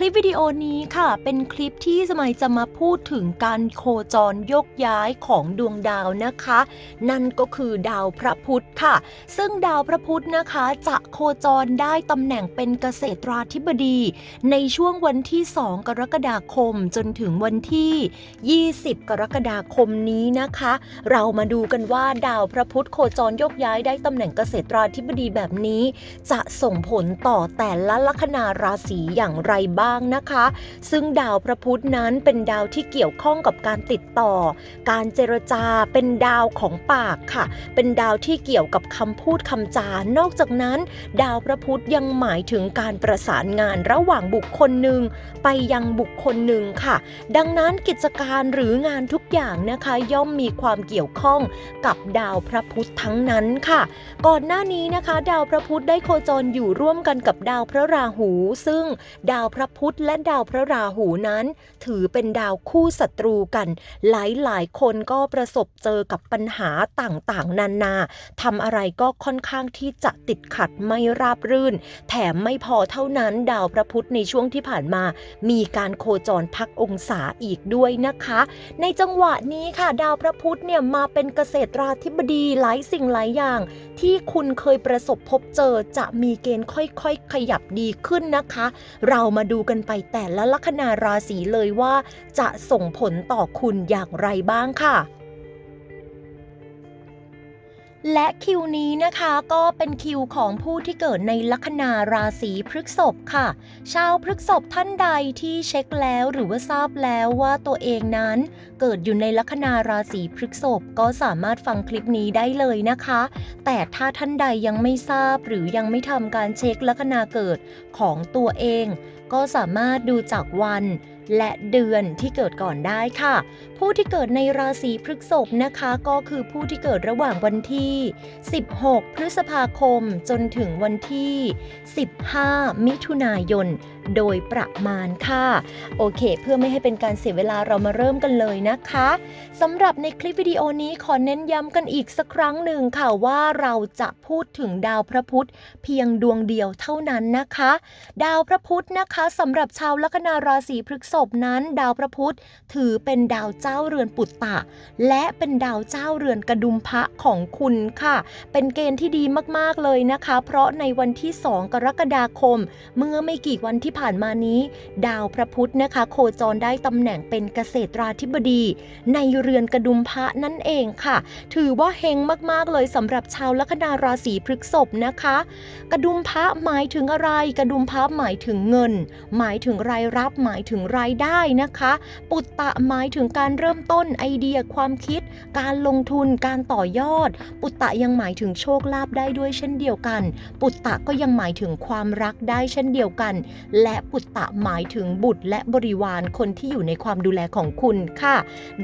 คลิปวิดีโอนี้ค่ะ เป็นคลิปที่สมัยจะมาพูดถึงการโคจรยกย้ายของดวงดาวนะคะ นั่นก็คือดาวพระพุธค่ะ ซึ่งดาวพระพุธนะคะจะโคจรได้ตำแหน่งเป็นเกษตราธิบดี ในช่วงวันที่ 2 กรกฎาคมจนถึงวันที่ 20 กรกฎาคมนี้นะคะ เรามาดูกันว่าดาวพระพุธโคจรยกย้ายได้ตำแหน่งเกษตราธิบดีแบบนี้ จะส่งผลต่อแต่ละลัคนาราศีอย่างไรบ้างนะคะ ซึ่งดาวพระพุธนั้นเป็นดาวที่เกี่ยวข้องกับการติดต่อ การเจรจาเป็นดาวของปากค่ะ เป็นดาวที่เกี่ยวกับคำพูดคำจา นอกจากนั้น ดาวพระพุธยังหมายถึงการประสานงานระหว่างบุคคลหนึ่งไปยังบุคคลหนึ่งค่ะ ดังนั้นกิจการหรืองานทุกอย่างนะคะ ย่อมมีความเกี่ยวข้องกับดาวพระพุธทั้งนั้นค่ะ ก่อนหน้านี้นะคะ ดาวพระพุธได้โคจรอยู่ร่วมกันกับดาวพระราหู ซึ่งดาวพระพุธและดาวพระราหูนั้น ถือเป็นดาวคู่ศัตรูกัน หลายๆคนก็ประสบเจอกับปัญหาต่างๆ นานาทำอะไรก็ค่อนข้างที่จะติดขัดไม่ราบรื่น แถมไม่พอเท่านั้นดาวพระพุธในช่วงที่ผ่านมา มีการโคจรพักองศาอีกด้วยนะคะ ในจังหวะนี้ค่ะ ดาวพระพุธเนี่ยมาเป็นเกษตราธิบดีหลายสิ่งหลายอย่าง ที่คุณเคยประสบพบเจอจะมีเกณฑ์ค่อยๆ ขยับดีขึ้นนะคะ เรามาดููกันไปแต่ละลัคนาราศีเลยว่า จะส่งผลต่อคุณอย่างไรบ้างค่ะ และคิวนี้นะคะก็เป็นคิวของผู้ที่เกิดในลัคนาราศีพฤษภค่ะ ชาวพฤษภท่านใดที่เช็คแล้วหรือว่าทราบแล้วว่าตัวเองนั้นเกิดอยู่ในลัคนาราศีพฤษภก็สามารถฟังคลิปนี้ได้เลยนะคะ แต่ถ้าท่านใดยังไม่ทราบหรือยังไม่ทำการเช็คลัคนาเกิดของตัวเอง ก็สามารถดูจากวัน และเดือนที่เกิดก่อนได้ค่ะ ผู้ที่เกิดในราศีพฤษภนะคะก็คือผู้ที่เกิดระหว่างวันที่ 16 พฤษภาคมจนถึงวันที่ 15 มิถุนายน โดยประมาณค่ะ โอเค เพื่อไม่ให้เป็นการเสียเวลาเรามาเริ่มกันเลยนะคะสำหรับในคลิปวิดีโอนี้ขอเน้นย้ำกันอีกสักครั้งหนึ่งค่ะว่าเราจะพูดถึงดาวพระพุธเพียงดวงเดียวเท่านั้นนะคะ ดาวพระพุธนะคะสำหรับชาวลัคนาราศีพฤษภนั้น ดาวพระพุธถือเป็นดาวเจ้าเรือนปุตตะ และเป็นดาวเจ้าเรือนกระดุมพระของคุณค่ะ เป็นเกณฑ์ที่ดีมากๆเลยนะคะ เพราะในวันที่ 2 กรกฎาคม เมื่อไม่กี่วันที่ผ่านมานี้ ดาวพระพุธนะคะ โคจรได้ตำแหน่งเป็นเกษตราธิบดี ในเรือนกระดุมพระนั่นเองค่ะ ถือว่าเฮงมากๆเลยสำหรับชาวลัคนาราศีพฤกษภนะคะ กระดุมพระหมายถึงอะไร กระดุมพระหมายถึงเงิน หมายถึงรายรับหมายถึงรายได้นะคะ ปุตตะหมายถึงการเริ่มต้นไอเดียความคิด การลงทุนการต่อยอด ปุตตะยังหมายถึงโชคลาภได้ด้วยเช่นเดียวกัน ปุตตะก็ยังหมายถึงความรักได้เช่นเดียวกัน และและปุตตะหมายถึงบุตรและบริวารคนที่อยู่ในความดูแลของคุณค่ะ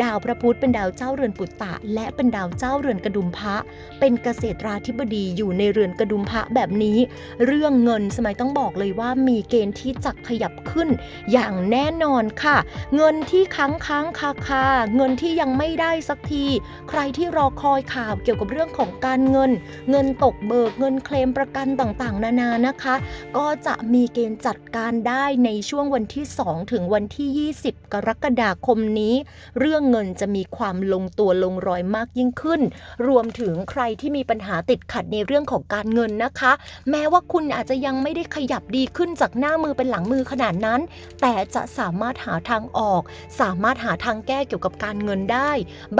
ดาวพระพุธเป็นดาวเจ้าเรือนปุตตะ และเป็นดาวเจ้าเรือนกระดุมพระเป็นเกษตราธิบดีอยู่ในเรือนกระดุมพระแบบนี้ เรื่องเงินสมัยต้องบอกเลยว่ามีเกณฑ์ที่จะขยับขึ้น อย่างแน่นอนค่ะ เงินที่ค้างค้างคาคาเงินที่ยังไม่ได้สักที ใครที่รอคอยข่าวเกี่ยวกับเรื่องของการเงิน เงินตกเบิกเงินเคลมประกันต่างๆ นานานะคะ ก็จะมีเกณฑ์จัดการการได้ในช่วงวันที่ 2 ถึงวันที่ 20 กรกฎาคมนี้ เรื่องเงินจะมีความลงตัวลงรอยมากยิ่งขึ้น รวมถึงใครที่มีปัญหาติดขัดในเรื่องของการเงินนะคะ แม้ว่าคุณอาจจะยังไม่ได้ขยับดีขึ้นจากหน้ามือเป็นหลังมือขนาดนั้น แต่จะสามารถหาทางออก สามารถหาทางแก้เกี่ยวกับการเงินได้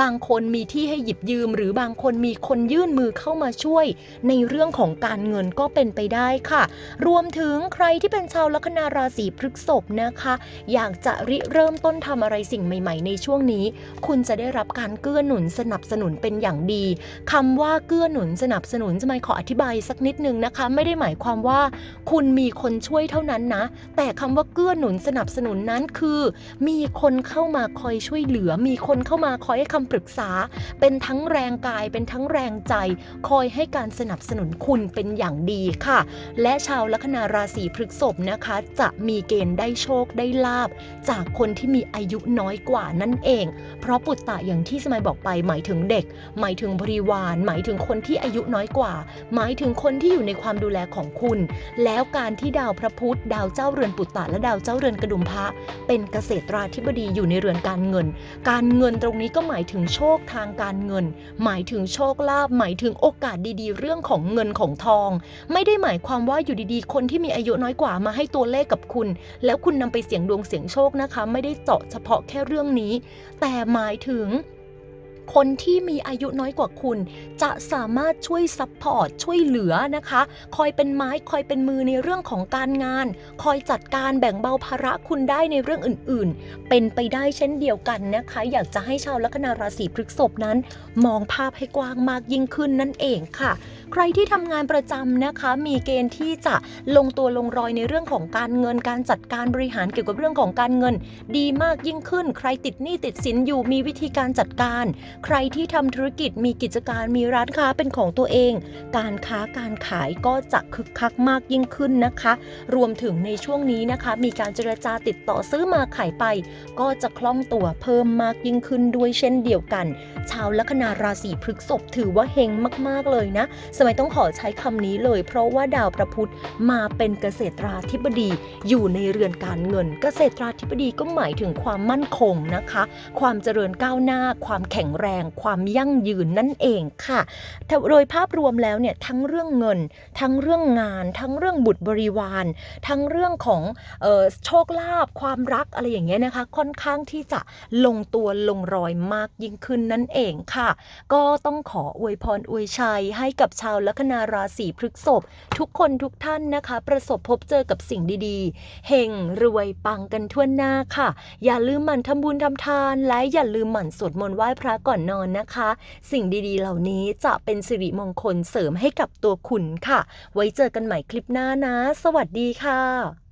บางคนมีที่ให้หยิบยืม หรือบางคนมีคนยื่นมือเข้ามาช่วย ในเรื่องของการเงินก็เป็นไปได้ค่ะ รวมถึงใครที่เป็นชาวลัคนาราศีพฤษภนะคะ อยากจะริเริ่มต้นทำอะไรสิ่งใหม่ ๆ ในช่วงนี้ คุณจะได้รับการเกื้อหนุนสนับสนุนเป็นอย่างดีคำว่าเกื้อหนุนสนับสนุนจะไม่ขออธิบายสักนิดนึงนะคะ ไม่ได้หมายความว่า คุณมีคนช่วยเท่านั้นนะ แต่คำว่าเกื้อหนุนสนับสนุนนั้นคือ มีคนเข้ามาคอยช่วยเหลือ มีคนเข้ามาคอยให้คำปรึกษา เป็นทั้งแรงกายเป็นทั้งแรงใจ คอยให้การสนับสนุนคุณเป็นอย่างดีค่ะ และชาวลัคนาราศีพฤษภนะคะจะมีเกณฑ์ได้โชคได้ลาบ จากคนที่มีอายุน้อยกว่านั่นเอง เพราะปุตตะอย่างที่สมัยบอกไป หมายถึงเด็ก หมายถึงบริวาร หมายถึงคนที่อายุน้อยกว่า หมายถึงคนที่อยู่ในความดูแลของคุณ แล้วการที่ดาวพระพุธดาวเจ้าเรือนปุตตะและดาวเจ้าเรือนกระดุมพระเป็นเกษตราธิบดีอยู่ในเรือนการเงิน การเงินตรงนี้ก็หมายถึงโชคทางการเงิน หมายถึงโชคลาภหมายถึงโอกาสดีๆ เรื่องของเงินของทอง ไม่ได้หมายความว่าอยู่ดีๆ คนที่มีอายุน้อยกว่ามาให้ตัวเลลขกับคุณ แล้วคุณนำไปเสี่ยงดวงเสี่ยงโชคนะคะ ไม่ได้เจาะเฉพาะแค่เรื่องนี้ แต่หมายถึง คนที่มีอายุน้อยกว่าคุณ จะสามารถช่วยซัพพอร์ตช่วยเหลือนะคะ คอยเป็นไม้คอยเป็นมือในเรื่องของการงาน คอยจัดการแบ่งเบาภาระคุณได้ในเรื่องอื่นๆ เป็นไปได้เช่นเดียวกันนะคะ อยากจะให้ชาวลัคนาราศีพฤษภนั้น มองภาพให้กว้างมากยิ่งขึ้นนั่นเองค่ะ ใครที่ทำงานประจำนะคะ มีเกณฑ์ที่จะลงตัวลงรอยในเรื่องของการเงินการจัดการบริหารเกี่ยวกับเรื่องของการเงิน ดีมากยิ่งขึ้น ใครติดหนี้ติดสินอยู่มีวิธีการจัดการใครที่ทำธุรกิจมีกิจการมีร้านค้าเป็นของตัวเอง การค้าการขายก็จะคึกคักมากยิ่งขึ้นนะคะ รวมถึงในช่วงนี้นะคะ มีการเจรจาติดต่อซื้อมาขายไป ก็จะคล่องตัวเพิ่มมากยิ่งขึ้นด้วยเช่นเดียวกัน ชาวลัคนาราศีพฤกษภถือว่าเฮงมากๆเลยนะ สมัยต้องขอใช้คำนี้เลย เพราะว่าดาวพระพุธมาเป็นเกษตราธิบดี อยู่ในเรือนการเงิน เกษตราธิบดีก็หมายถึงความมั่นคงนะคะ ความเจริญก้าวหน้า ความแข็งแรงแรง ความยั่งยืนนั่นเองค่ะโดยภาพรวมแล้วเนี่ยทั้งเรื่องเงิน ทั้งเรื่องงาน ทั้งเรื่องบุตรบริวาร ทั้งเรื่องของออโชคลาภความรักอะไรอย่างเงี้ยนะคะ ค่อนข้างที่จะลงตัวลงรอยมากยิ่งขึ้นนั่นเองค่ะ ก็ต้องขออวยพรอวยชัยให้กับชาวลัคนาราศีพฤกษภทุกคนทุกท่านนะคะ ประสบพบเจอกับสิ่งดีๆเฮงรวยปังกันทั่วหน้าค่ะ อย่าลืมหมั่นทำบุญทำทานและอย่าลืมหมั่นสวดมนต์ไหว้พระก่อนอนนอนนะคะ สิ่งดีๆ เหล่านี้จะเป็นสิริมงคลเสริมให้กับตัวคุณค่ะ ไว้เจอกันใหม่คลิปหน้านะ สวัสดีค่ะ